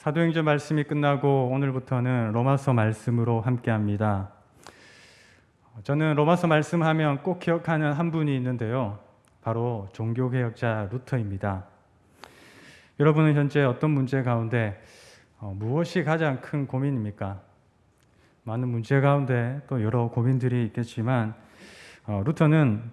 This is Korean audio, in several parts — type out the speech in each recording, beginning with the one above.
사도행전 말씀이 끝나고 오늘부터는 로마서 말씀으로 함께합니다. 저는 로마서 말씀하면 꼭 기억하는 한 분이 있는데요. 바로 종교개혁자 루터입니다. 여러분은 현재 어떤 문제 가운데 어, 무엇이 가장 큰 고민입니까? 많은 문제 가운데 또 여러 고민들이 있겠지만 어, 루터는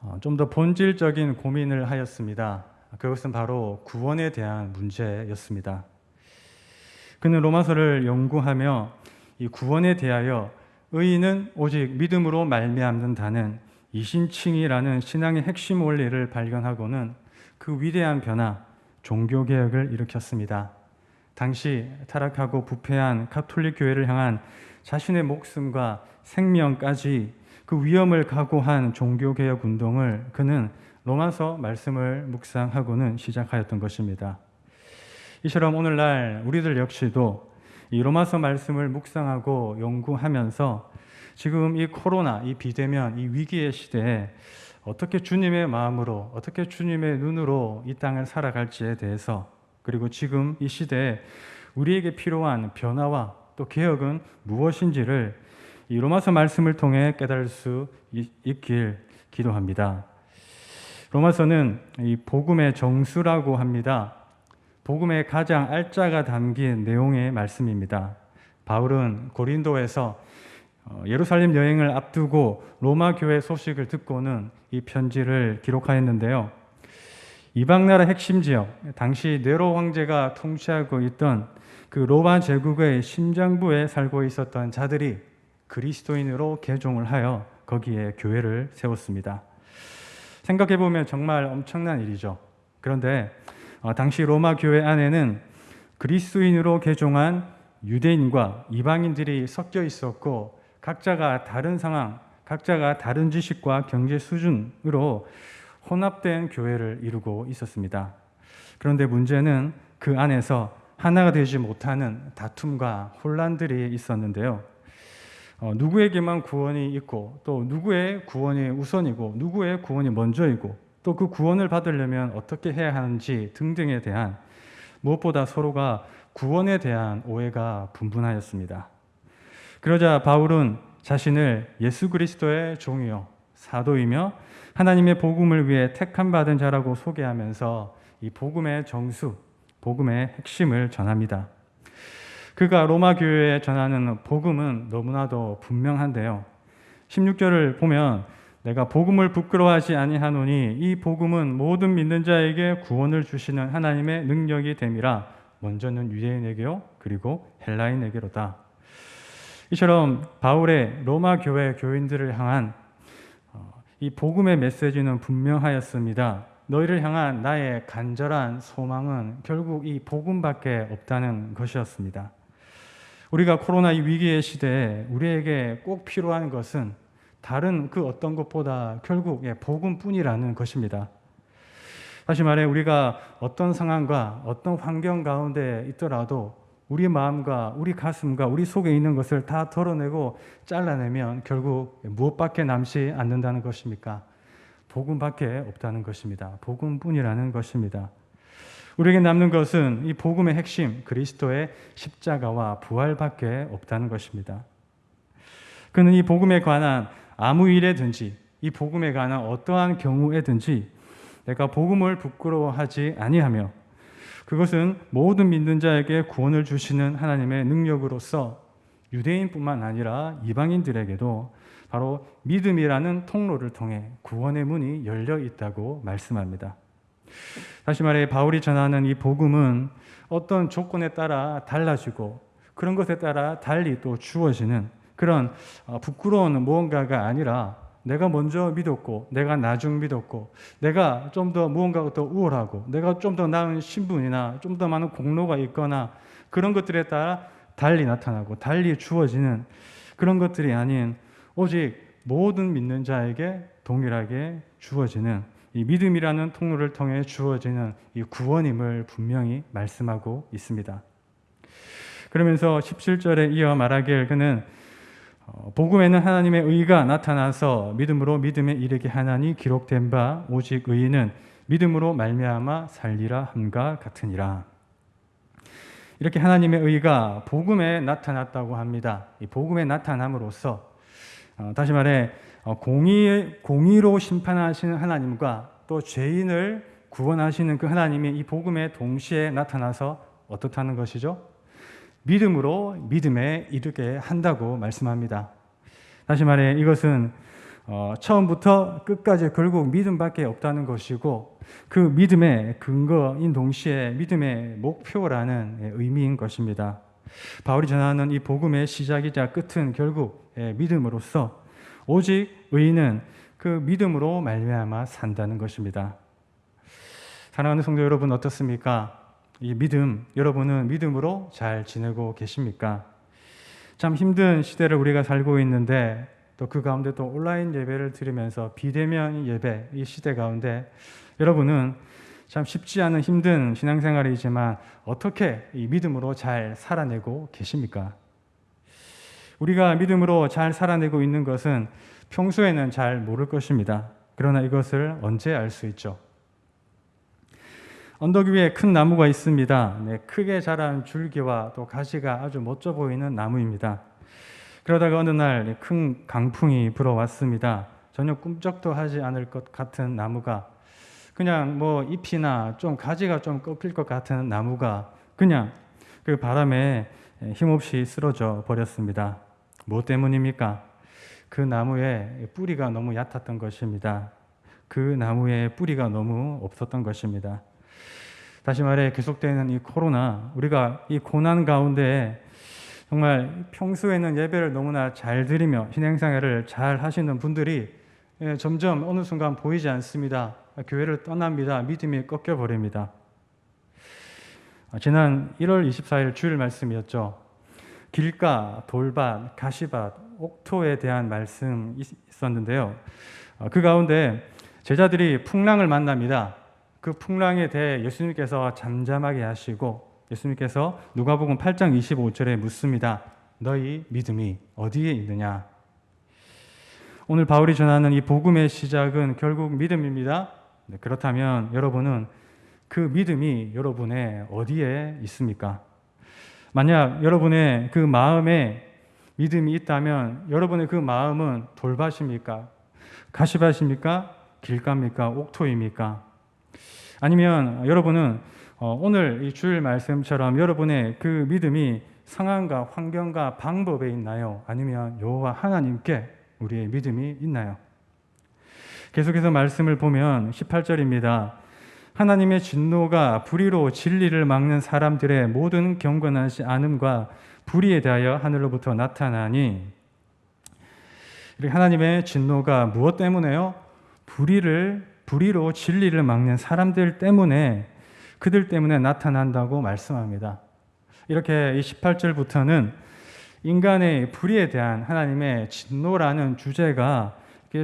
어, 좀더 본질적인 고민을 하였습니다. 그것은 바로 구원에 대한 문제였습니다. 그는 로마서를 연구하며 이 구원에 대하여 의인은 오직 믿음으로 말미암는다는 이신칭이라는 신앙의 핵심 원리를 발견하고는 그 위대한 변화, 종교 개혁을 일으켰습니다. 당시 타락하고 부패한 가톨릭 교회를 향한 자신의 목숨과 생명까지 그 위험을 각오한 종교 개혁 운동을 그는 로마서 말씀을 묵상하고는 시작하였던 것입니다. 이처럼 오늘날 우리들 역시도 이 로마서 말씀을 묵상하고 연구하면서 지금 이 코로나, 이 비대면, 이 위기의 시대에 어떻게 주님의 마음으로, 어떻게 주님의 눈으로 이 땅을 살아갈지에 대해서 그리고 지금 이 시대에 우리에게 필요한 변화와 또 개혁은 무엇인지를 이 로마서 말씀을 통해 깨달을 수 있길 기도합니다. 로마서는 이 복음의 정수라고 합니다. 복음의 가장 알짜가 담긴 내용의 말씀입니다. 바울은 고린도에서 어, 예루살렘 여행을 앞두고 로마 교회 소식을 듣고는 이 편지를 기록하였는데요. 이방 나라 핵심 지역, 당시 네로 황제가 통치하고 있던 그 로마 제국의 심장부에 살고 있었던 자들이 그리스도인으로 개종을 하여 거기에 교회를 세웠습니다. 생각해 보면 정말 엄청난 일이죠. 그런데 어, 당시 로마 교회 안에는 그리스도인으로 개종한 유대인과 이방인들이 섞여 있었고 각자가 다른 상황, 각자가 다른 지식과 경제 수준으로 혼합된 교회를 이루고 있었습니다. 그런데 문제는 그 안에서 하나가 되지 못하는 다툼과 혼란들이 있었는데요. 어, 누구에게만 구원이 있고 또 누구의 구원이 우선이고 누구의 구원이 먼저이고 또 그 구원을 받으려면 어떻게 해야 하는지 등등에 대한 무엇보다 서로가 구원에 대한 오해가 분분하였습니다. 그러자 바울은 자신을 예수 그리스도의 종이요 사도이며 하나님의 복음을 위해 택함 받은 자라고 소개하면서 이 복음의 정수, 복음의 핵심을 전합니다. 그가 로마 교회에 전하는 복음은 너무나도 분명한데요. 16절을 보면 내가 복음을 부끄러워하지 아니하노니 이 복음은 모든 믿는 자에게 구원을 주시는 하나님의 능력이 됨이라 먼저는 유대인에게요 그리고 헬라인에게로다. 이처럼 바울의 로마 교회 교인들을 향한 어, 이 복음의 메시지는 분명하였습니다. 너희를 향한 나의 간절한 소망은 결국 이 복음밖에 없다는 것이었습니다. 우리가 코로나 이 위기의 시대에 우리에게 꼭 필요한 것은 다른 그 어떤 것보다 결국 예, 복음뿐이라는 것입니다. 다시 말해 우리가 어떤 상황과 어떤 환경 가운데 있더라도 우리 마음과 우리 가슴과 우리 속에 있는 것을 다 덜어내고 잘라내면 결국 무엇밖에 남지 않는다는 것입니까? 복음밖에 없다는 것입니다. 복음뿐이라는 것입니다. 우리에게 남는 것은 이 복음의 핵심 그리스도의 십자가와 부활밖에 없다는 것입니다. 그는 이 복음에 관한 아무 일에든지 이 복음에 관한 어떠한 경우에든지 내가 복음을 부끄러워하지 아니하며 그것은 모든 믿는 자에게 구원을 주시는 하나님의 능력으로서 유대인뿐만 아니라 이방인들에게도 바로 믿음이라는 통로를 통해 구원의 문이 열려 있다고 말씀합니다. 다시 말해 바울이 전하는 이 복음은 어떤 조건에 따라 달라지고 그런 것에 따라 달리 또 주어지는 그런 어, 부끄러운 무언가가 아니라 내가 먼저 믿었고, 내가 나중 믿었고, 내가 좀 더 무언가가 더 우월하고, 내가 좀 더 나은 신분이나 좀 더 많은 공로가 있거나 그런 것들에 따라 달리 나타나고 달리 주어지는 그런 것들이 아닌 오직 모든 믿는 자에게 동일하게 주어지는 이 믿음이라는 통로를 통해 주어지는 이 구원임을 분명히 말씀하고 있습니다. 그러면서 17절에 이어 말하길 그는 어, 복음에는 하나님의 의가 나타나서 믿음으로 믿음에 이르게 하나니 기록된 바 오직 의인은 믿음으로 말미암아 살리라 함과 같으니라. 이렇게 하나님의 의가 복음에 나타났다고 합니다. 이 복음에 나타남으로써 어, 다시 말해 어, 공의 공의로 심판하시는 하나님과 또 죄인을 구원하시는 그 하나님이 이 복음에 동시에 나타나서 어떻다는 것이죠? 믿음으로 믿음에 이르게 한다고 말씀합니다. 다시 말해 이것은 어, 처음부터 끝까지 결국 믿음밖에 없다는 것이고 그 믿음의 근거인 동시에 믿음의 목표라는 의미인 것입니다. 바울이 전하는 이 복음의 시작이자 끝은 결국 예, 믿음으로서 오직 의인은 그 믿음으로 말미암아 산다는 것입니다. 사랑하는 성도 여러분 어떻습니까? 이 믿음 여러분은 믿음으로 잘 지내고 계십니까? 참 힘든 시대를 우리가 살고 있는데 또 그 가운데 또 온라인 예배를 드리면서 비대면 예배 이 시대 가운데 여러분은 참 쉽지 않은 힘든 신앙생활이지만 어떻게 이 믿음으로 잘 살아내고 계십니까? 우리가 믿음으로 잘 살아내고 있는 것은 평소에는 잘 모를 것입니다. 그러나 이것을 언제 알 수 있죠? 언덕 위에 큰 나무가 있습니다. 네, 크게 자란 줄기와 또 가지가 아주 멋져 보이는 나무입니다. 그러다가 어느 날 큰 강풍이 불어왔습니다. 전혀 꿈쩍도 하지 않을 것 같은 나무가 그냥 뭐 잎이나 좀 가지가 좀 꺾일 것 같은 나무가 그냥 그 바람에 힘없이 쓰러져 버렸습니다. 뭐 때문입니까? 그 나무의 뿌리가 너무 얕았던 것입니다. 그 나무의 뿌리가 너무 없었던 것입니다. 다시 말해 계속되는 이 코로나 우리가 이 고난 가운데 정말 평소에는 예배를 너무나 잘 드리며 신행생활을 잘 하시는 분들이 예, 점점 어느 순간 보이지 않습니다. 교회를 떠납니다. 믿음이 꺾여 버립니다. 아, 지난 1월 24일 주일 말씀이었죠. 길가, 돌밭, 가시밭, 옥토에 대한 말씀 있었는데요. 아, 그 가운데 제자들이 풍랑을 만납니다. 그 풍랑에 대해 예수님께서 잠잠하게 하시고 예수님께서 누가복음 8장 25절에 묻습니다. 너희 믿음이 어디에 있느냐? 오늘 바울이 전하는 이 복음의 시작은 결국 믿음입니다. 네, 그렇다면 여러분은 그 믿음이 여러분의 어디에 있습니까? 만약 여러분의 그 마음에 믿음이 있다면 여러분의 그 마음은 돌밭입니까? 가시밭입니까? 길가입니까? 옥토입니까? 아니면 여러분은 어, 오늘 이 주일 말씀처럼 여러분의 그 믿음이 상황과 환경과 방법에 있나요? 아니면 여호와 하나님께 우리의 믿음이 있나요? 계속해서 말씀을 보면 18절입니다. 하나님의 진노가 불의로 진리를 막는 사람들의 모든 경건하지 않음과 불의에 대하여 하늘로부터 나타나니 하나님의 진노가 무엇 때문에요? 불의를 불의로 진리를 막는 사람들 때문에 그들 때문에 나타난다고 말씀합니다. 이렇게 18절부터는 인간의 불의에 대한 하나님의 진노라는 주제가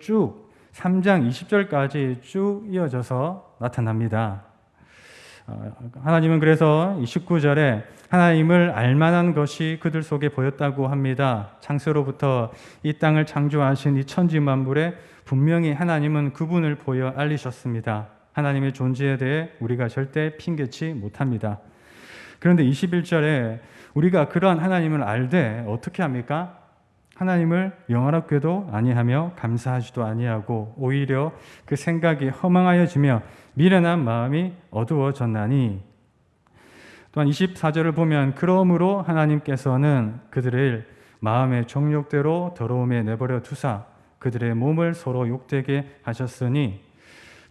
쭉 3장 20절까지 쭉 이어져서 나타납니다. 어, 하나님은 그래서 29절에 하나님을 알만한 것이 그들 속에 보였다고 합니다. 창세로부터 이 땅을 창조하신 이 천지 만물에 분명히 하나님은 그분을 보여 알리셨습니다. 하나님의 존재에 대해 우리가 절대 핑계치 못합니다. 그런데 21절에 우리가 그러한 하나님을 알되 어떻게 합니까? 하나님을 영원하게도 아니하며 감사하지도 아니하고 오히려 그 생각이 허망하여지며 미련한 마음이 어두워졌나니 또한 24절을 보면 그러므로 하나님께서는 그들을 마음의 정욕대로 더러움에 내버려 두사 그들의 몸을 서로 욕되게 하셨으니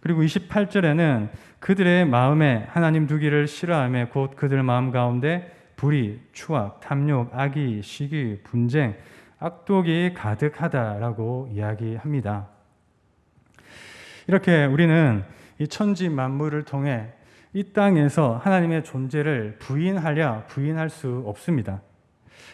그리고 28절에는 그들의 마음에 하나님 두기를 싫어하며 곧 그들 마음 가운데 불의, 추악, 탐욕, 악의, 시기, 분쟁, 악독이 가득하다라고 이야기합니다. 이렇게 우리는 이 천지 만물을 통해 이 땅에서 하나님의 존재를 부인하려 부인할 수 없습니다.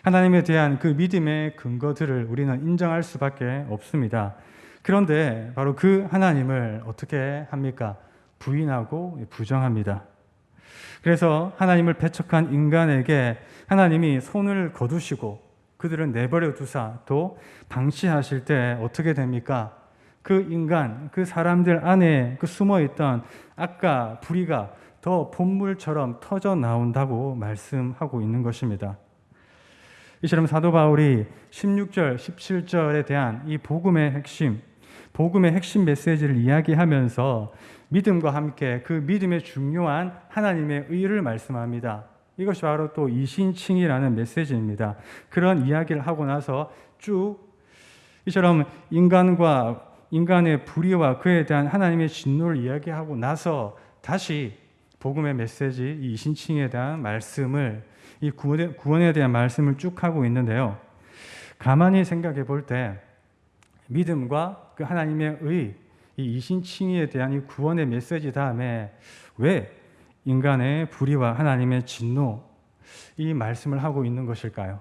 하나님에 대한 그 믿음의 근거들을 우리는 인정할 수밖에 없습니다. 그런데 바로 그 하나님을 어떻게 합니까? 부인하고 부정합니다. 그래서 하나님을 배척한 인간에게 하나님이 손을 거두시고 그들을 내버려 두사 또 방치하실 때 어떻게 됩니까? 그 인간, 그 사람들 안에 그 숨어 있던 악과 불의가 더 본물처럼 터져 나온다고 말씀하고 있는 것입니다. 이처럼 사도 바울이 16절, 17절에 대한 이 복음의 핵심, 복음의 핵심 메시지를 이야기하면서 믿음과 함께 그 믿음의 중요한 하나님의 의를 말씀합니다. 이것이 바로 또 이신칭이라는 메시지입니다. 그런 이야기를 하고 나서 쭉 이처럼 인간과 인간의 불의와 그에 대한 하나님의 진노를 이야기하고 나서 다시 복음의 메시지 이 이신칭에 대한 말씀을 이 구원에, 대한 말씀을 쭉 하고 있는데요. 가만히 생각해 볼 때 믿음과 그 하나님의 의, 이 이신칭에 대한 이 구원의 메시지 다음에 왜 인간의 불의와 하나님의 진노 이 말씀을 하고 있는 것일까요?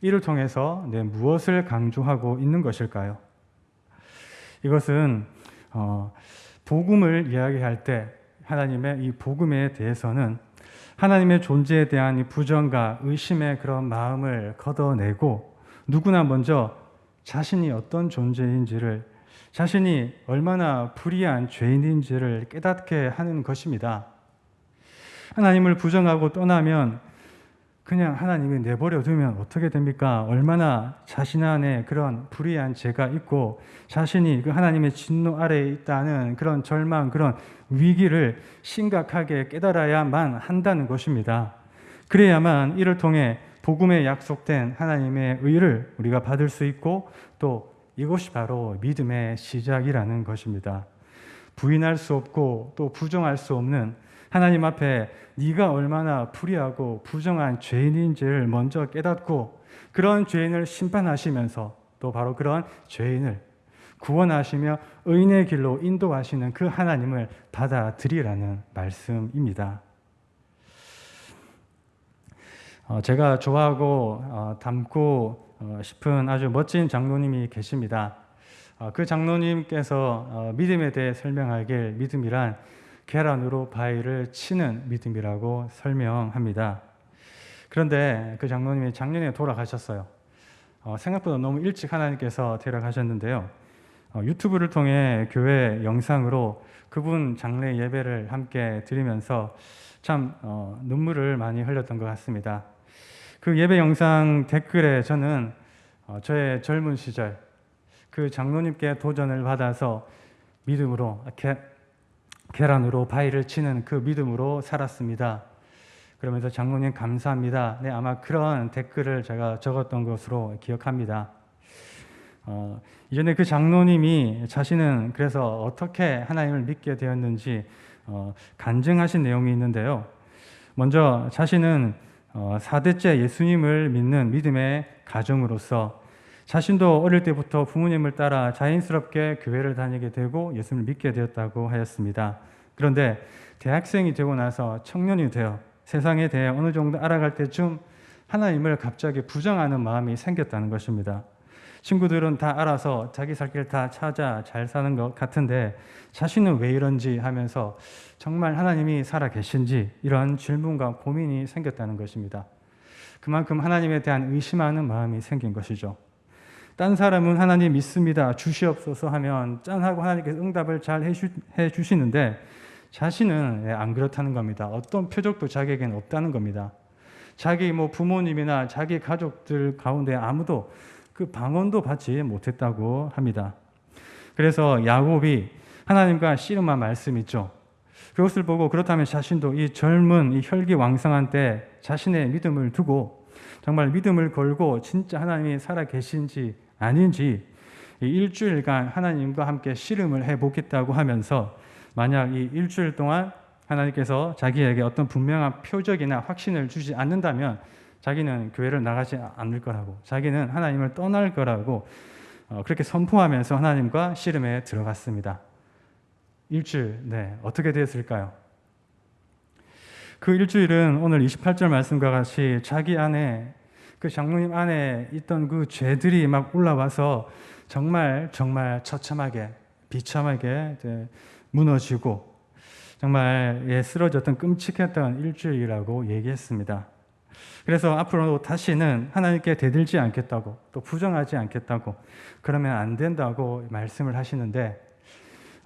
이를 통해서 네, 무엇을 강조하고 있는 것일까요? 이것은 어, 복음을 이야기할 때 하나님의 이 복음에 대해서는 하나님의 존재에 대한 이 부정과 의심의 그런 마음을 걷어내고 누구나 먼저 자신이 어떤 존재인지를 자신이 얼마나 불의한 죄인인지를 깨닫게 하는 것입니다. 하나님을 부정하고 떠나면 그냥 하나님이 내버려 두면 어떻게 됩니까? 얼마나 자신 안에 그런 불의한 죄가 있고 자신이 그 하나님의 진노 아래에 있다는 그런 절망, 그런 위기를 심각하게 깨달아야만 한다는 것입니다. 그래야만 이를 통해 복음에 약속된 하나님의 의를 우리가 받을 수 있고 또 이것이 바로 믿음의 시작이라는 것입니다. 부인할 수 없고 또 부정할 수 없는 하나님 앞에 네가 얼마나 불의하고 부정한 죄인인지를 먼저 깨닫고 그런 죄인을 심판하시면서 또 바로 그런 죄인을 구원하시며 의인의 길로 인도하시는 그 하나님을 받아들이라는 말씀입니다. 어, 제가 좋아하고 어, 닮고 어, 싶은 아주 멋진 장로님이 계십니다. 어, 그 장로님께서 어, 믿음에 대해 설명하길 믿음이란 계란으로 바위를 치는 믿음이라고 설명합니다. 그런데 그 장로님이 작년에 돌아가셨어요. 어, 생각보다 너무 일찍 하나님께서 데려가셨는데요. 어, 유튜브를 통해 교회 영상으로 그분 장례 예배를 함께 드리면서 참 어, 눈물을 많이 흘렸던 것 같습니다. 그 예배 영상 댓글에 저는 어, 저의 젊은 시절 그 장로님께 도전을 받아서 믿음으로 게, 계란으로 바위를 치는 그 믿음으로 살았습니다. 그러면서 장로님 감사합니다. 네, 아마 그런 댓글을 제가 적었던 것으로 기억합니다. 어, 이전에 그 장로님이 자신은 그래서 어떻게 하나님을 믿게 되었는지 어, 간증하신 내용이 있는데요. 먼저 자신은 어, 4대째 예수님을 믿는 믿음의 가정으로서 자신도 어릴 때부터 부모님을 따라 자연스럽게 교회를 다니게 되고 예수님을 믿게 되었다고 하였습니다. 그런데 대학생이 되고 나서 청년이 되어 세상에 대해 어느 정도 알아갈 때쯤 하나님을 갑자기 부정하는 마음이 생겼다는 것입니다. 친구들은 다 알아서 자기 살 길 다 찾아 잘 사는 것 같은데 자신은 왜 이런지 하면서 정말 하나님이 살아 계신지 이런 질문과 고민이 생겼다는 것입니다. 그만큼 하나님에 대한 의심하는 마음이 생긴 것이죠. 딴 사람은 하나님 믿습니다. 주시옵소서 하면 짠하고 하나님께서 응답을 잘 해 주시는데 자신은 예, 안 그렇다는 겁니다. 어떤 표적도 자기에게는 없다는 겁니다. 자기 뭐 부모님이나 자기 가족들 가운데 아무도 그 방언도 받지 못했다고 합니다. 그래서 야곱이 하나님과 씨름한 말씀 있죠. 그것을 보고 그렇다면 자신도 이 젊은 이 혈기 왕성한 때 자신의 믿음을 두고 정말 믿음을 걸고 진짜 하나님이 살아 계신지 아닌지 일주일간 하나님과 함께 씨름을 해 보겠다고 하면서 만약 이 일주일 동안 하나님께서 자기에게 어떤 분명한 표적이나 확신을 주지 않는다면 자기는 교회를 나가지 않을 거라고, 자기는 하나님을 떠날 거라고 어, 그렇게 선포하면서 하나님과 씨름에 들어갔습니다. 일주일, 네, 어떻게 되었을까요? 그 일주일은 오늘 28절 말씀과 같이 자기 안에 그 장로님 안에 있던 그 죄들이 막 올라와서 정말 정말 처참하게 비참하게 무너지고 정말 예, 쓰러졌던 끔찍했던 일주일이라고 얘기했습니다. 그래서 앞으로 다시는 하나님께 대들지 않겠다고 또 부정하지 않겠다고 그러면 안 된다고 말씀을 하시는데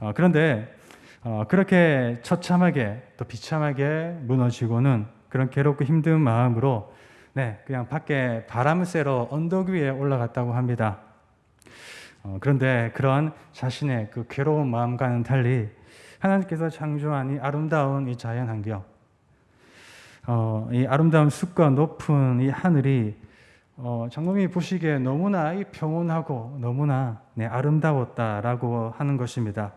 어, 그런데 어, 그렇게 처참하게 또 비참하게 무너지고는 그런 괴롭고 힘든 마음으로 네, 그냥 밖에 바람을 쐬러 언덕 위에 올라갔다고 합니다. 어, 그런데 그런 자신의 그 괴로운 마음과는 달리 하나님께서 창조한 이 아름다운 이 자연 환경, 어, 이 아름다운 숲과 높은 이 하늘이 어, 장로님이 보시기에 너무나 이 평온하고 너무나 네, 아름다웠다라고 하는 것입니다.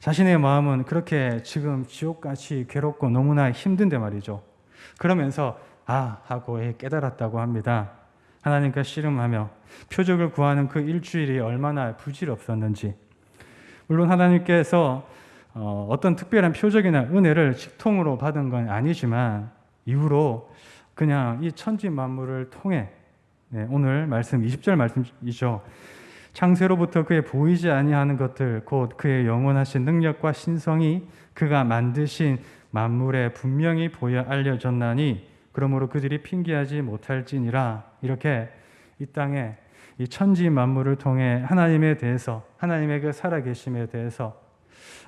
자신의 마음은 그렇게 지금 지옥같이 괴롭고 너무나 힘든데 말이죠. 그러면서 아 하고 깨달았다고 합니다. 하나님과 씨름하며 표적을 구하는 그 일주일이 얼마나 부질없었는지. 물론 하나님께서 어, 어떤 특별한 표적이나 은혜를 직통으로 받은 건 아니지만 이후로 그냥 이 천지 만물을 통해 네, 오늘 말씀 20절 말씀이죠. 창세로부터 그의 보이지 아니하는 것들 곧 그의 영원하신 능력과 신성이 그가 만드신 만물에 분명히 보여 알려졌나니 그러므로 그들이 핑계하지 못할지니라. 이렇게 이 땅에 이 천지 만물을 통해 하나님에 대해서 하나님의 그 살아계심에 대해서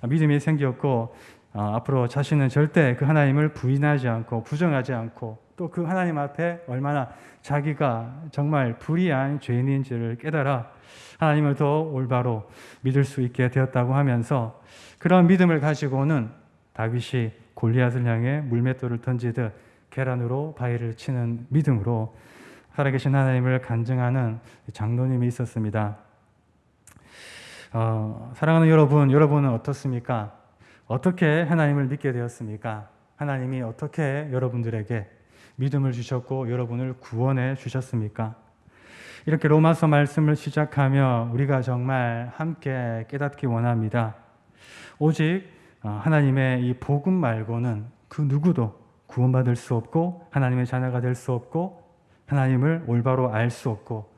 믿음이 생겼고 어, 앞으로 자신은 절대 그 하나님을 부인하지 않고 부정하지 않고 또 그 하나님 앞에 얼마나 자기가 정말 불의한 죄인인지를 깨달아 하나님을 더 올바로 믿을 수 있게 되었다고 하면서 그런 믿음을 가지고는 다윗이 골리앗을 향해 물맷돌을 던지듯 계란으로 바위를 치는 믿음으로 살아계신 하나님을 간증하는 장로님이 있었습니다. 어, 사랑하는 여러분, 여러분은 어떻습니까? 어떻게 하나님을 믿게 되었습니까? 하나님이 어떻게 여러분들에게 믿음을 주셨고 여러분을 구원해 주셨습니까? 이렇게 로마서 말씀을 시작하며 우리가 정말 함께 깨닫기 원합니다. 오직 어, 하나님의 이 복음 말고는 그 누구도 구원받을 수 없고 하나님의 자녀가 될 수 없고 하나님을 올바로 알 수 없고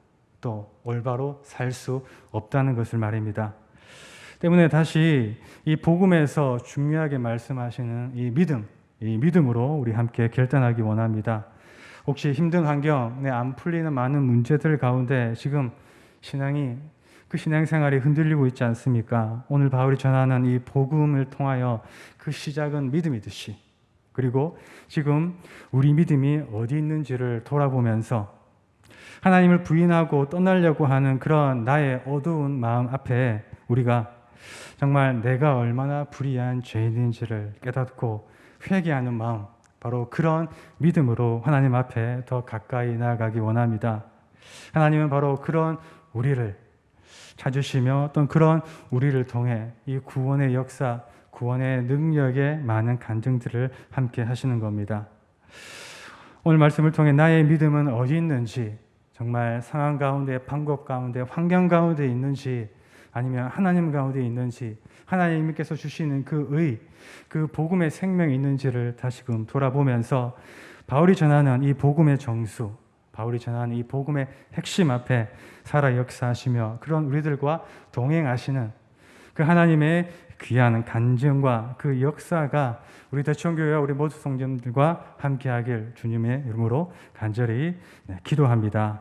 또 올바로 살 수 없다는 것을 말입니다. 때문에 다시 이 복음에서 중요하게 말씀하시는 이 믿음, 이 믿음으로 우리 함께 결단하기 원합니다. 혹시 힘든 환경에 안 풀리는 많은 문제들 가운데 지금 신앙이 그 신앙생활이 흔들리고 있지 않습니까? 오늘 바울이 전하는 이 복음을 통하여 그 시작은 믿음이듯이 그리고 지금 우리 믿음이 어디 있는지를 돌아보면서 하나님을 부인하고 떠나려고 하는 그런 나의 어두운 마음 앞에 우리가 정말 내가 얼마나 불의한 죄인인지를 깨닫고 회개하는 마음, 바로 그런 믿음으로 하나님 앞에 더 가까이 나아가기 원합니다. 하나님은 바로 그런 우리를 찾으시며 또 그런 우리를 통해 이 구원의 역사, 구원의 능력의 많은 간증들을 함께 하시는 겁니다. 오늘 말씀을 통해 나의 믿음은 어디 있는지, 정말 상황 가운데, 방법 가운데, 환경 가운데 있는지, 아니면 하나님 가운데 있는지, 하나님께서 주시는 그 의, 그 복음의 생명이 있는지를 다시금 돌아보면서 바울이 전하는 이 복음의 정수, 바울이 전하는 이 복음의 핵심 앞에 살아 역사하시며 그런 우리들과 동행하시는 그 하나님의 귀한 간증과 그 역사가 우리 대청교회와 우리 모두 성전들과 함께하길 주님의 이름으로 간절히 네, 기도합니다.